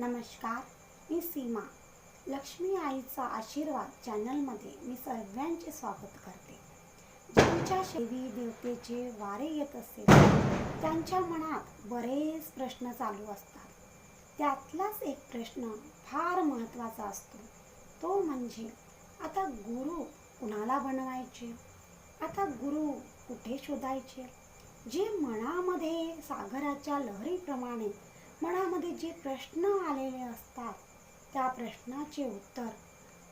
नमस्कार मी सीमा. लक्ष्मी आईचा आशीर्वाद चॅनलमध्ये मी सर्वांचे स्वागत करते. ज्यांच्या शेवी देवतेचे वारे येत असेल त्यांच्या मनात बरेच प्रश्न चालू असतात. त्यातलाच एक प्रश्न फार महत्त्वाचा असतो. तो म्हणजे आता गुरु कुणाला बनवायचे? आता गुरु कुठे शोधायचे? जे मनामध्ये सागराच्या लहरीप्रमाणे मनामध्ये जे प्रश्न आलेले असतात त्या प्रश्नाचे उत्तर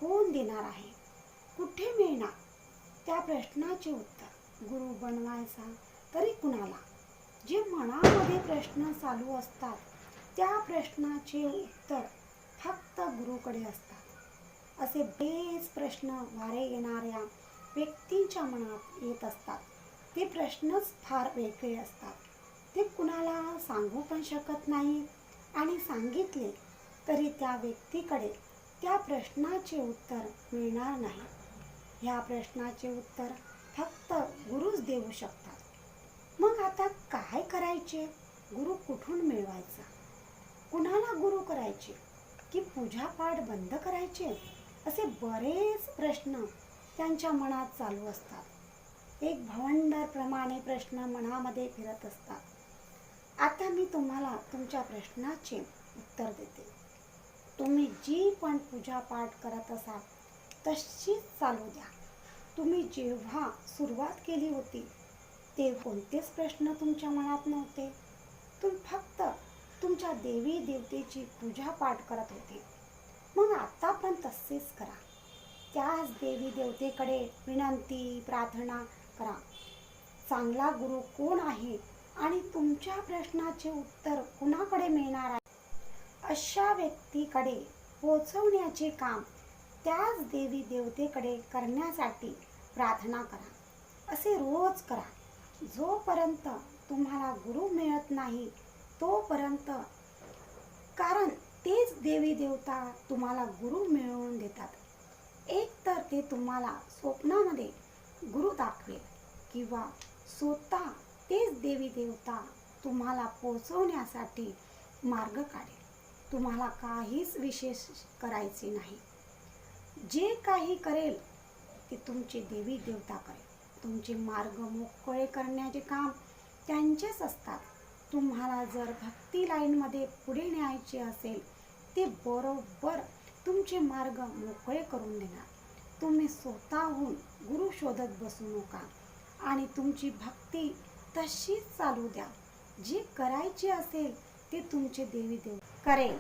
कोण देणार आहे? कुठे मिळणार? त्या प्रश्नाचे उत्तर गुरु बनवायचा तरी कुणाला? जे मनामध्ये प्रश्न चालू असतात त्या प्रश्नाचे उत्तर फक्त गुरुकडे असतात. असे बेच प्रश्न वारे येणाऱ्या व्यक्तींच्या मनात येत असतात. ते प्रश्नच फार वेगळे असतात. ते कुणाला सांगू पण शकत नाही आणि सांगितले तरी त्या व्यक्तीकडे त्या प्रश्नाचे उत्तर मिळणार नाही. ह्या प्रश्नाचे उत्तर फक्त गुरुच देऊ शकतात. मग आता काय करायचे? गुरु कुठून मिळवायचा? कुणाला गुरु करायचे? की पूजापाठ बंद करायचे? असे बरेच प्रश्न त्यांच्या मनात चालू असतात. एक भवंडरप्रमाणे प्रश्न मनामध्ये फिरत असतात. आता मी तुम्हाला तुमच्या प्रश्नाचे उत्तर देते. तुम्ही जी पण पूजापाठ करत असाल तशीच चालू द्या. तुम्ही जेव्हा सुरुवात केली होती ते कोणतेच प्रश्न तुमच्या मनात नव्हते. तुम्ही फक्त तुमच्या देवी देवतेची पूजापाठ करत होते. मग आता पण तसेच करा. त्याच देवी देवतेकडे विनंती प्रार्थना करा. चांगला गुरु कोण आहे आणि तुमच्या प्रश्नाचे उत्तर कुणाकडे मिळणार आहे? अशा व्यक्तीकडे पोचवण्याचे काम त्याच देवी देवतेकडे करण्यासाठी प्रार्थना करा. असे रोज करा. जोपर्यंत तुम्हाला गुरु मिळत नाही तोपर्यंत कारण तेच देवी देवता तुम्हाला गुरु मिळवून देतात. एक तर ते तुम्हाला स्वप्नामध्ये गुरु दाखवेल किंवा स्वतः तेच देवी देवता तुम्हाला पोचवण्यासाठी मार्ग काढेल. तुम्हाला काहीच विशेष करायचे नाही. जे काही करेल ते तुमची देवी देवता करेल. तुमचे मार्ग मोकळे करण्याचे काम त्यांचेच असतात. तुम्हाला जर भक्ती लाईनमध्ये पुढे न्यायचे असेल ते बरोबर तुमचे मार्ग मोकळे करून देणार. तुम्ही स्वतःहून गुरु शोधत बसू नका आणि तुमची भक्ती तशीच चालू द्या. जी करायची असेल ते तुमचे देवी देव करेल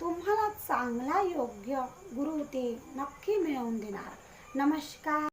तुम्हाला चांगला योग्य गुरु ते नक्की मिळवून देणार. नमस्कार.